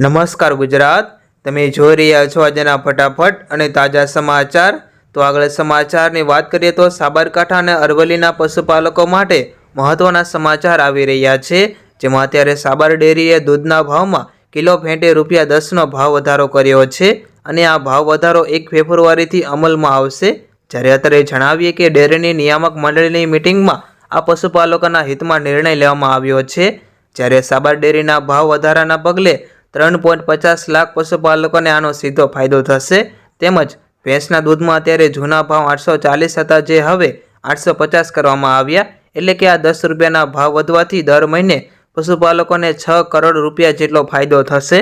નમસ્કાર ગુજરાત. તમે જોઈ રહ્યા છો આજના ફટાફટ અને તાજા સમાચાર. તો આગળ સમાચારની વાત કરીએ તો સાબરકાંઠા અને અરવલ્લીના પશુપાલકો માટે મહત્વના સમાચાર આવી રહ્યા છે. જેમાં અત્યારે સાબર ડેરીએ દૂધના ભાવમાં કિલો ફેંટે રૂપિયા દસનો ભાવ વધારો કર્યો છે અને આ ભાવ વધારો એક ફેબ્રુઆરીથી અમલમાં આવશે. જ્યારે અત્યારે જણાવીએ કે ડેરીની નિયામક મંડળીની મિટિંગમાં આ પશુપાલકોના હિતમાં નિર્ણય લેવામાં આવ્યો છે. જ્યારે સાબર ડેરીના ભાવ વધારાના પગલે ત્રણ પોઈન્ટ પચાસ લાખ પશુપાલકોને આનો સીધો ફાયદો થશે. તેમજ ભેંસના દૂધમાં અત્યારે જૂના ભાવ આઠસો ચાલીસ હતા, જે હવે આઠસો પચાસ કરવામાં આવ્યા. એટલે કે આ દસ રૂપિયાના ભાવ વધવાથી દર મહિને પશુપાલકોને છ કરોડ રૂપિયા જેટલો ફાયદો થશે.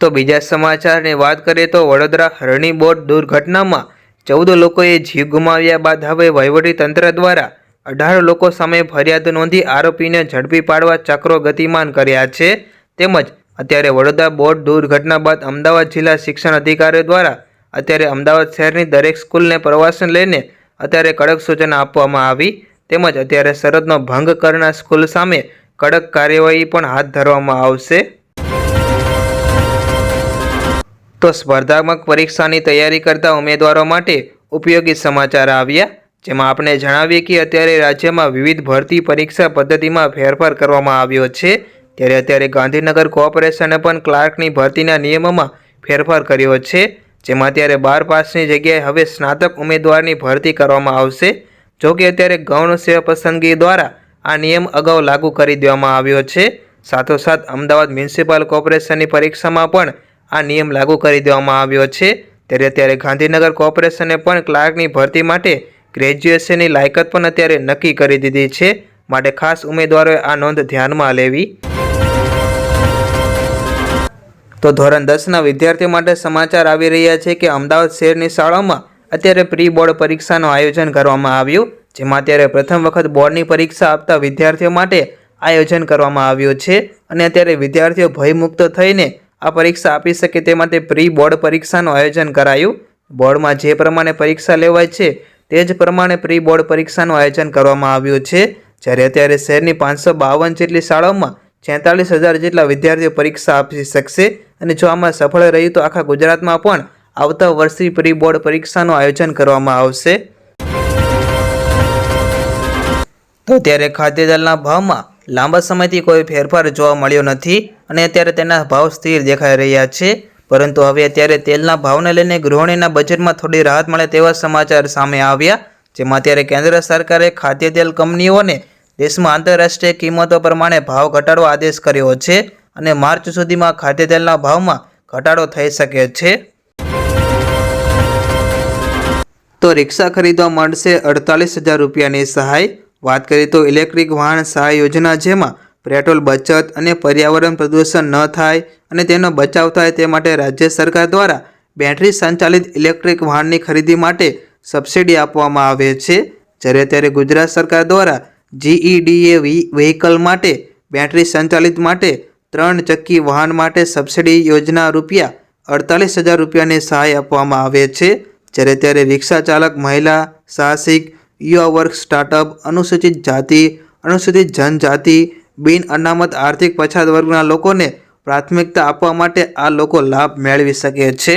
તો બીજા સમાચારની વાત કરીએ તો વડોદરા હરણી બોટ દુર્ઘટનામાં ચૌદ લોકોએ જીવ ગુમાવ્યા બાદ હવે વહીવટી તંત્ર દ્વારા અઢાર લોકો સામે ફરિયાદ નોંધી આરોપીને ઝડપી પાડવા ચક્રો ગતિમાન કર્યા છે. તેમજ અત્યારે વડોદરા બોર્ડ દુર્ઘટના બાદ અમદાવાદ જિલ્લા શિક્ષણ અધિકારીઓ દ્વારા અત્યારે અમદાવાદ શહેરની દરેક સ્કૂલને પ્રવાસન લઈને અત્યારે કડક સૂચના આપવામાં આવી. તેમજ અત્યારે શરતનો ભંગ કરનાર સ્કૂલ સામે કડક કાર્યવાહી પણ હાથ ધરવામાં આવશે. તો સ્પર્ધાત્મક પરીક્ષાની તૈયારી કરતા ઉમેદવારો માટે ઉપયોગી સમાચાર આવ્યા. જેમાં આપણે જણાવીએ કે અત્યારે રાજ્યમાં વિવિધ ભરતી પરીક્ષા પદ્ધતિમાં ફેરફાર કરવામાં આવ્યો છે. ત્યારે અત્યારે ગાંધીનગર કોર્પોરેશને પણ ક્લાર્કની ભરતીના નિયમોમાં ફેરફાર કર્યો છે. જેમાં અત્યારે બાર પાસની જગ્યાએ હવે સ્નાતક ઉમેદવારની ભરતી કરવામાં આવશે. જો કે અત્યારે ગૌણ સેવા પસંદગી દ્વારા આ નિયમ અગાઉ લાગુ કરી દેવામાં આવ્યો છે. સાથોસાથ અમદાવાદ મ્યુનિસિપલ કોર્પોરેશનની પરીક્ષામાં પણ આ નિયમ લાગુ કરી દેવામાં આવ્યો છે. ત્યારે અત્યારે ગાંધીનગર કોર્પોરેશને પણ ક્લાર્કની ભરતી માટે ગ્રેજ્યુએશનની લાયકાત પણ અત્યારે નક્કી કરી દીધી છે. માટે ખાસ ઉમેદવારોએ આ નોંધ ધ્યાનમાં લેવી. તો ધોરણ દસના વિદ્યાર્થીઓ માટે સમાચાર આવી રહ્યા છે કે અમદાવાદ શહેરની શાળાઓમાં અત્યારે પ્રી બોર્ડ પરીક્ષાનું આયોજન કરવામાં આવ્યું, જેમાં અત્યારે પ્રથમ વખત બોર્ડની પરીક્ષા આપતા વિદ્યાર્થીઓ માટે આયોજન કરવામાં આવ્યું છે. અને અત્યારે વિદ્યાર્થીઓ ભયમુક્ત થઈને આ પરીક્ષા આપી શકે તે માટે પ્રી બોર્ડ પરીક્ષાનું આયોજન કરાયું. બોર્ડમાં જે પ્રમાણે પરીક્ષા લેવાય છે તે જ પ્રમાણે પ્રી બોર્ડ પરીક્ષાનું આયોજન કરવામાં આવ્યું છે. જ્યારે અત્યારે શહેરની પાંચસો બાવન જેટલી શાળાઓમાં છેતાલીસ હજાર જેટલા વિદ્યાર્થીઓ પરીક્ષા આપી શકશે અને જો આમાં સફળ રહ્યું તો આખા ગુજરાતમાં પણ આવતા વર્ષથી પ્રી બોર્ડ પરીક્ષાનું આયોજન કરવામાં આવશે. તો ત્યારે ખાદ્યદલના ભાવમાં લાંબા સમયથી કોઈ ફેરફાર જોવા મળ્યો નથી અને અત્યારે તેના ભાવ સ્થિર દેખાઈ રહ્યા છે. પરંતુ હવે અત્યારે તેલના ભાવને લઈને ગૃહિણીના બજેટમાં થોડી રાહત મળે તેવા સમાચાર સામે આવ્યા. જેમાં અત્યારે કેન્દ્ર સરકારે ખાદ્ય તેલ કંપનીઓને દેશમાં આંતરરાષ્ટ્રીય કિંમતો પ્રમાણે ભાવ ઘટાડવા આદેશ કર્યો છે અને માર્ચ સુધીમાં ખાદ્ય તેલના ભાવમાં ઘટાડો થઈ શકે છે. તો રિક્ષા ખરીદવા મળશે અડતાલીસ હજાર રૂપિયાની સહાય. વાત કરીએ તો ઇલેક્ટ્રિક વાહન સહાય યોજના જેમાં પેટ્રોલ, બચત અને પર્યાવરણ પ્રદૂષણ ન થાય અને તેનો બચાવ થાય તે માટે રાજ્ય સરકાર દ્વારા બેટરી સંચાલિત ઇલેક્ટ્રિક વાહનની ખરીદી માટે સબસિડી આપવામાં આવે છે. જ્યારે ત્યારે ગુજરાત સરકાર દ્વારા જીઈડીએ વ્હીકલ માટે બેટરી સંચાલિત માટે ત્રણ ચક્કી વાહન માટે સબસિડી યોજના રૂપિયા અડતાલીસ હજાર રૂપિયાની સહાય આપવામાં આવે છે. જ્યારે ત્યારે રિક્ષા ચાલક, મહિલા, સાહસિક, યુવા વર્ગ, સ્ટાર્ટઅપ, અનુસૂચિત જાતિ, અનુસૂચિત જનજાતિ બિન અનામત આર્થિક પછાત વર્ગના લોકોને પ્રાથમિકતા આપવા માટે આ લોકો લાભ મેળવી શકે છે.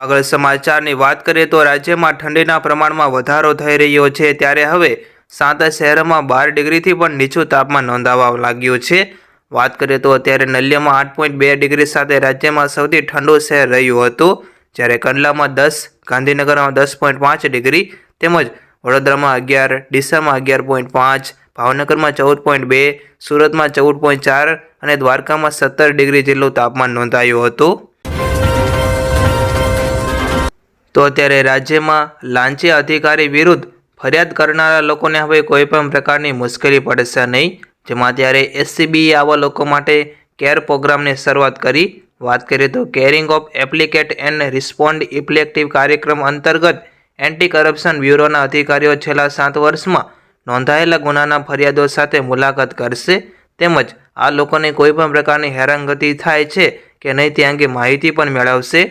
આગળ સમાચારની વાત કરીએ તો રાજ્યમાં ઠંડીના પ્રમાણમાં વધારો થઈ રહ્યો છે, ત્યારે હવે સાંતા શહેરમાં બાર ડિગ્રીથી પણ નીચું તાપમાન નોંધાવા લાગ્યું છે. વાત કરીએ તો અત્યારે નલિયામાં આઠ પોઈન્ટ બે ડિગ્રી સાથે રાજ્યમાં સૌથી ઠંડુ શહેર રહ્યું હતું, જ્યારે કંડલામાં દસ, ગાંધીનગરમાં દસ પોઈન્ટ પાંચ ડિગ્રી તેમજ વડોદરામાં અગિયાર, ડીસામાં અગિયાર પોઈન્ટ પાંચ, ભાવનગરમાં ચૌદ પોઈન્ટ બે, સુરતમાં ચૌદ પોઈન્ટ ચાર અને દ્વારકામાં સત્તર ડિગ્રી જેટલું તાપમાન નોંધાયું હતું. તો અત્યારે રાજ્યમાં લાંચી અધિકારી વિરુદ્ધ ફરિયાદ કરનારા લોકોને હવે કોઈપણ પ્રકારની મુશ્કેલી પડશે નહીં. જેમાં ત્યારે એસસીબીએ આવા લોકો માટે કેર પ્રોગ્રામની શરૂઆત કરી. વાત કરીએ તો caring of applicate and respond effective કાર્યક્રમ અંતર્ગત એન્ટી કરપ્શન બ્યુરોના અધિકારીઓ છેલ્લા સાત વર્ષમાં નોંધાયેલા ગુનાના ફરિયાદો સાથે મુલાકાત કરશે તેમજ આ લોકોને કોઈ પણ પ્રકારની હેરાનગતિ થાય છે કે નહીં તે અંગે માહિતી પણ મેળવશે.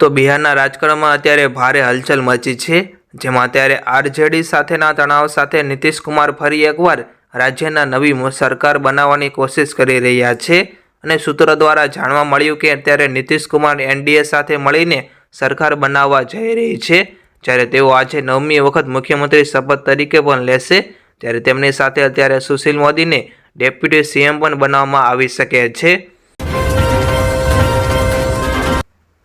તો બિહારના રાજકારણમાં અત્યારે ભારે હલચલ મચી છે, જેમાં અત્યારે આરજેડી સાથેના તણાવ સાથે નીતિશ કુમાર ફરી એકવાર રાજ્યના નવી સરકાર બનાવવાની કોશિશ કરી રહ્યા છે. અને સૂત્રો દ્વારા જાણવા મળ્યું કે અત્યારે નીતિશ કુમાર એનડીએ સાથે મળીને સરકાર બનાવવા જઈ રહી છે. જ્યારે તેઓ આજે નવમી વખત મુખ્યમંત્રી શપથ તરીકે પણ લેશે, ત્યારે તેમની સાથે અત્યારે સુશીલ મોદીને ડેપ્યુટી સીએમ પણ બનાવવામાં આવી શકે છે.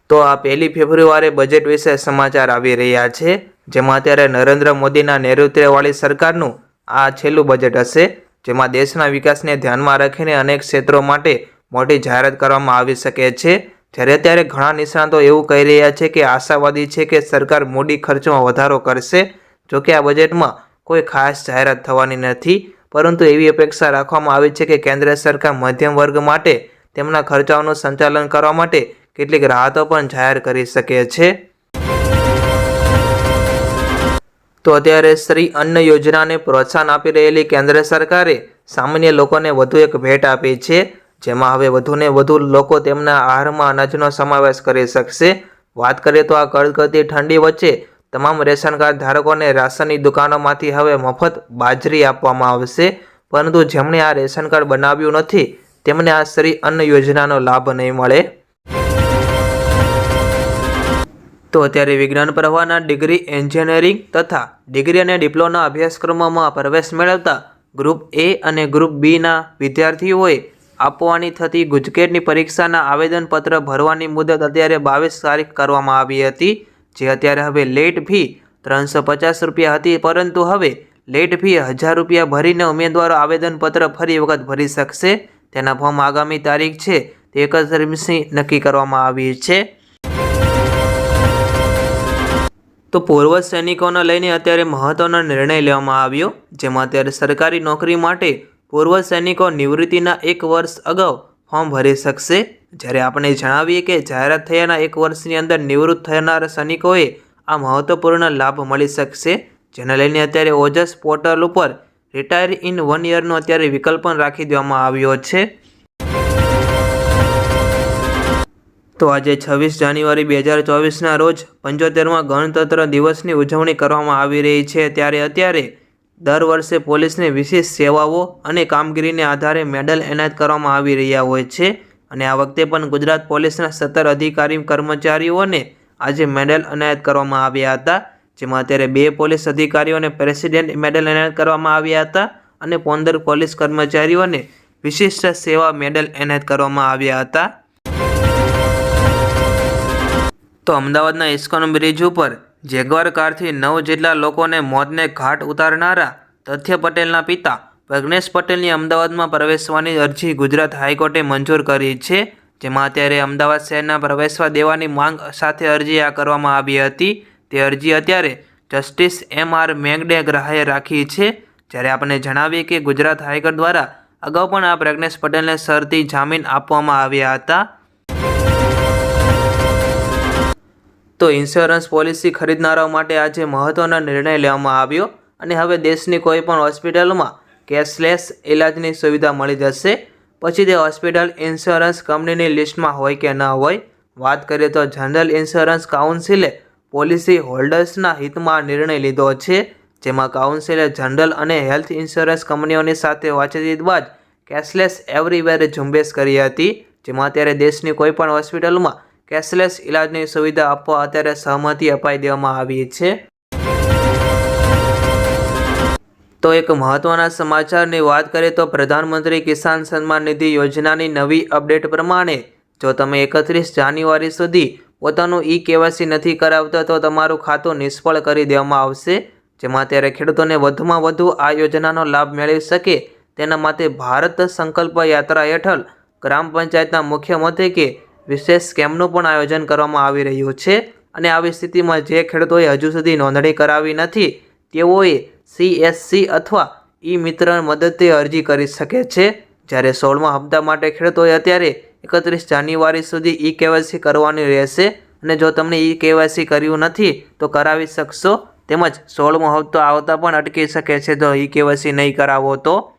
તો આ પહેલી ફેબ્રુઆરી બજેટ વિશે સમાચાર આવી રહ્યા છે, જેમાં અત્યારે નરેન્દ્ર મોદીના નેતૃત્વવાળી સરકારનું આ છેલ્લું બજેટ હશે, જેમાં દેશના વિકાસને ધ્યાનમાં રાખીને અનેક ક્ષેત્રો માટે મોટી જાહેરાત કરવામાં આવી શકે છે. જ્યારે અત્યારે ઘણા નિષ્ણાતો એવું કહી રહ્યા છે કે આશાવાદી છે કે સરકાર મૂડી ખર્ચમાં વધારો કરશે જોકે આ બજેટમાં કોઈ ખાસ જાહેરાત થવાની નથી. પરંતુ એવી અપેક્ષા રાખવામાં આવી છે કે કેન્દ્ર સરકાર મધ્યમ વર્ગ માટે તેમના ખર્ચાઓનું સંચાલન કરવા માટે કેટલીક રાહતો પણ જાહેર કરી શકે છે. તો અત્યારે શ્રી અન્ન યોજનાને પ્રોત્સાહન આપી રહેલી કેન્દ્ર સરકારે સામાન્ય લોકોને વધુ એક ભેટ આપી છે. જેમાં હવે વધુને વધુ લોકો તેમના આહારમાં અનાજનો સમાવેશ કરી શકશે. વાત કરીએ તો આ કડકડતી ઠંડી વચ્ચે તમામ રેશન કાર્ડ ધારકોને રાશનની દુકાનોમાંથી હવે મફત બાજરી આપવામાં આવશે. પરંતુ જેમણે આ રેશન કાર્ડ બનાવ્યું નથી, તેમને આ શ્રી અન્ન યોજનાનો લાભ નહીં મળે. તો અત્યારે વિજ્ઞાન પ્રવાહના ડિગ્રી એન્જિનિયરિંગ તથા ડિગ્રી અને ડિપ્લોના અભ્યાસક્રમોમાં પ્રવેશ મેળવતા ગ્રુપ એ અને ગ્રુપ બીના વિદ્યાર્થીઓએ આપવાની થતી ગુજકેટની પરીક્ષાના આવેદનપત્ર ભરવાની મુદત અત્યારે બાવીસ તારીખ કરવામાં આવી હતી, જે અત્યારે હવે લેટ ફી ત્રણસો પચાસ રૂપિયા હતી, પરંતુ હવે લેટ ફી હજાર રૂપિયા ભરીને ઉમેદવારો આવેદનપત્ર ફરી વખત ભરી શકશે. તેના ફોર્મ આગામી તારીખ છે, તે એકત્રીસની નક્કી કરવામાં આવી છે. તો પૂર્વ સૈનિકોને લઈને અત્યારે મહત્ત્વનો નિર્ણય લેવામાં આવ્યો, જેમાં અત્યારે સરકારી નોકરી માટે પૂર્વ સૈનિકો નિવૃત્તિના એક વર્ષ અગાઉ ફોર્મ ભરી શકશે. જ્યારે આપણે જણાવીએ કે જાહેરાત થયાના એક વર્ષની અંદર નિવૃત્ત થનાર સૈનિકોએ આ મહત્વપૂર્ણ લાભ મળી શકશે. જેને લઈને અત્યારે ઓજસ પોર્ટલ ઉપર રિટાયર ઇન વન યરનો અત્યારે વિકલ્પ પણ રાખી દેવામાં આવ્યો છે. તો આજે છવ્વીસ જાન્યુઆરી બે હજાર ચોવીસના રોજ પંચોતેરમાં ગણતંત્ર દિવસની ઉજવણી કરવામાં આવી રહી છે. ત્યારે અત્યારે દર વર્ષે પોલીસને વિશેષ સેવાઓ અને કામગીરીને આધારે મેડલ એનાયત કરવામાં આવી રહ્યા હોય છે અને આ વખતે પણ ગુજરાત પોલીસના સત્તર અધિકારી કર્મચારીઓને આજે મેડલ એનાયત કરવામાં આવ્યા હતા. જેમાં અત્યારે બે પોલીસ અધિકારીઓને પ્રેસિડેન્ટ મેડલ એનાયત કરવામાં આવ્યા હતા અને પંદર પોલીસ કર્મચારીઓને વિશિષ્ટ સેવા મેડલ એનાયત કરવામાં આવ્યા હતા. તો અમદાવાદના ઇસ્કોન બ્રિજ ઉપર જેગવાર કારથી નવ જેટલા લોકોને મોતને ઘાટ ઉતારનારા તથ્ય પટેલના પિતા પ્રજ્ઞેશ પટેલની અમદાવાદમાં પ્રવેશવાની અરજી ગુજરાત હાઈકોર્ટે મંજૂર કરી છે, જેમાં અત્યારે અમદાવાદ શહેરના પ્રવેશવા દેવાની માંગ સાથે અરજી આ કરવામાં આવી હતી. તે અરજી અત્યારે જસ્ટિસ એમ આર મેંગડે ગ્રાહ્ય રાખી છે. જ્યારે આપણે જણાવીએ કે ગુજરાત હાઈકોર્ટ દ્વારા અગાઉ પણ આ પ્રજ્ઞેશ પટેલને શરતી જામીન આપવામાં આવ્યા હતા. તો ઇન્સ્યોરન્સ પોલિસી ખરીદનારાઓ માટે આજે મહત્ત્વનો નિર્ણય લેવામાં આવ્યો અને હવે દેશની કોઈપણ હોસ્પિટલમાં કેશલેસ ઇલાજની સુવિધા મળી જશે. પછી તે હોસ્પિટલ ઇન્સ્યોરન્સ કંપનીની લિસ્ટમાં હોય કે ન હોય? વાત કરીએ તો જનરલ ઇન્સ્યોરન્સ કાઉન્સિલે પોલિસી હોલ્ડર્સના હિતમાં નિર્ણય લીધો છે, જેમાં કાઉન્સિલે જનરલ અને હેલ્થ ઇન્સ્યોરન્સ કંપનીઓની સાથે વાતચીત બાદ કેશલેસ એવરીવેર ઝુંબેશ કરી હતી, જેમાં અત્યારે દેશની કોઈપણ હોસ્પિટલમાં કેશલેસ ઇલાજની સુવિધા આપવા અત્યારે સહમતિ અપાઈ દેવામાં આવી છે. તો એક મહત્વના સમાચારની વાત કરીએ તો પ્રધાનમંત્રી કિસાન સન્માન નિધિ યોજનાની નવી અપડેટ પ્રમાણે જો તમે એકત્રીસ જાન્યુઆરી સુધી પોતાનું ઈ કેવાયસી નથી કરાવતા તો તમારું ખાતું નિષ્ફળ કરી દેવામાં આવશે. જેમાં ત્યારે ખેડૂતોને વધુમાં વધુ આ યોજનાનો લાભ મેળવી શકે તેના માટે ભારત સંકલ્પ યાત્રા હેઠળ ગ્રામ પંચાયતના મુખ્ય મથકે વિશેષ સ્કેમનું પણ આયોજન કરવામાં આવી રહ્યું છે અને આવી સ્થિતિમાં જે ખેડૂતોએ હજુ સુધી નોંધણી કરાવી નથી, તેઓએ સીએસસી અથવા ઈ મિત્ર મદદથી અરજી કરી શકે છે. જ્યારે સોળમા હપ્તા માટે ખેડૂતોએ અત્યારે એકત્રીસ જાન્યુઆરી સુધી ઈ કેવાયસી કરવાની રહેશે અને જો તમને ઈ કેવાયસી કર્યું નથી, તો કરાવી શકશો. તેમજ સોળમો હપ્તો આવતા પણ અટકી શકે છે જો ઈ કેવાયસી નહીં કરાવો તો.